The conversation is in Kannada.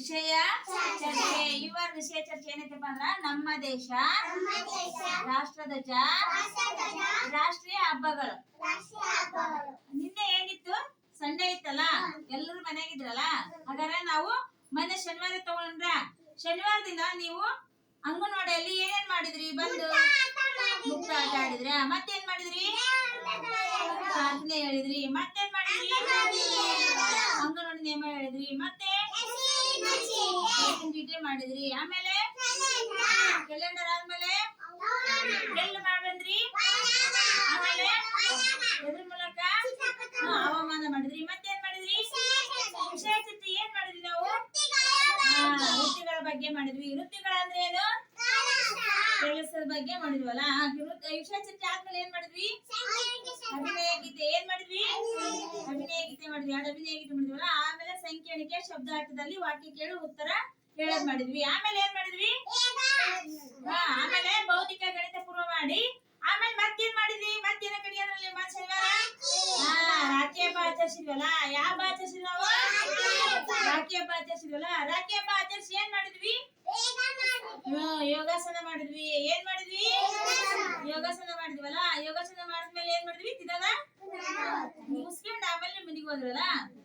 ವಿಷಯ ಚರ್ಚೆ. ಇವರ ವಿಷಯ ಚರ್ಚೆ ಏನೈತಪ್ಪ ಅಂದ್ರ ನಮ್ಮ ದೇಶ ರಾಷ್ಟ್ರಧ್ವಜ ರಾಷ್ಟ್ರೀಯ ಹಬ್ಬಗಳು. ನಿನ್ನೆ ಏನಿತ್ತು? ಸಂಡೆ ಇತ್ತಲ್ಲ? ಎಲ್ಲರೂ ಮನೆಯಾಗಿದ್ರಲ್ಲ ಹಾಗಾದ್ರೆ ನಾವು ಮೊನ್ನೆ ಶನಿವಾರ ತಗೊಂಡ್ರ. ಶನಿವಾರದಿಂದ ನೀವು ಅಂಗನವಾಡಿಯಲ್ಲಿ ಏನೇನ್ ಮಾಡಿದ್ರಿ? ಬಂದು ಮುಕ್ತ ಆಟ ಆಡಿದ್ರ ಮತ್ತೇನ್ ಮಾಡಿದ್ರಿ? ಪ್ರಾರ್ಥನೆ ಹೇಳಿದ್ರಿ. ಮತ್ತೇನ್ ಮಾಡಿದ್ರಿ? ಅಂಗನವಾಡಿ ನಿಯಮ ಹೇಳಿದ್ರಿ. ಮತ್ತೆ ಮಾಡಿದ್ರಿ. ಆಮೇಲೆ ಕ್ಯಾಲೆಂಡರ್ ಆದ್ಮೇಲೆ ಎಲ್ಲಿ ಮಾಡ್ಬಂದ್ರಿ ಆಮೇಲೆ ಎದ್ರ ಮೂಲಕ ಹವಾಮಾನ ಮಾಡಿದ್ರಿ. ಮತ್ತೇನ್ ಮಾಡಿದ್ರಿ? ವಿಶೇಷತೆ ಏನ್ ಮಾಡಿದ್ವಿ ನಾವು? ವೃತ್ತಿಗಳ ಬಗ್ಗೆ ಮಾಡಿದ್ವಿ. ವೃತ್ತಿಗಳ ಅಂದ್ರೆ ಏನು? ಕೆಲಸದ ಬಗ್ಗೆ ಮಾಡಿದ್ವಲ್ಲ? ಚರ್ಚೆ ಆದ್ಮೇಲೆ ಏನ್ ಮಾಡಿದ್ವಿ ಅಭಿನಯ ಗೀತೆ ಏನ್ ಮಾಡಿದ್ವಿ ಅಭಿನಯ ಗೀತೆ ಮಾಡಿದ್ವಿ. ಎರಡು ಅಭಿನಯ ಗೀತೆ ಮಾಡಿದ್ವಲ್ಲ ಆಮೇಲೆ ಸಂಖ್ಯೆ ಎಣಿಕೆ ಆಟದಲ್ಲಿ ವಾಕ್ಯ ಕೇಳು ಉತ್ತರ ಹೇಳೋದ್ ಮಾಡಿದ್ವಿ. ಆಮೇಲೆ ಏನ್ ಮಾಡಿದ್ವಿ? ಆ ಆಮೇಲೆ ಭೌತಿಕ ಗಣಿತ ಪೂರ್ವ ಮಾಡಿ. ಆಮೇಲೆ ಮತ್ತೇನ್ ಮಾಡಿದ್ವಿ? ಮತ್ತೇನ ಕಡೆಗೆ ಅದ್ರಲ್ಲಿ ಶನಿವಾರ ರಾಖಿ ಹಬ್ಬ ಆಚರಿಸಿದ್ವಲ್ಲ ಯಾವ ಹಬ್ಬ ಆಚರಿಸಿದ್ವಿ ನಾವು ರಾಖಿ ಹಬ್ಬ ಆಚರಿಸಿದ್ವಲ್ಲ ರಾಖಿ ಹಬ್ಬ ಆಚರಿಸಿ ಏನ್ ಮಾಡಿದ್ವಿ? ಯೋಗಾಸನ ಮಾಡಿದ್ವಿ. ಏನ್ ಮಾಡಿದ್ವಿ? ಯೋಗಾಸನ ಮಾಡಿದ್ವಲ್ಲ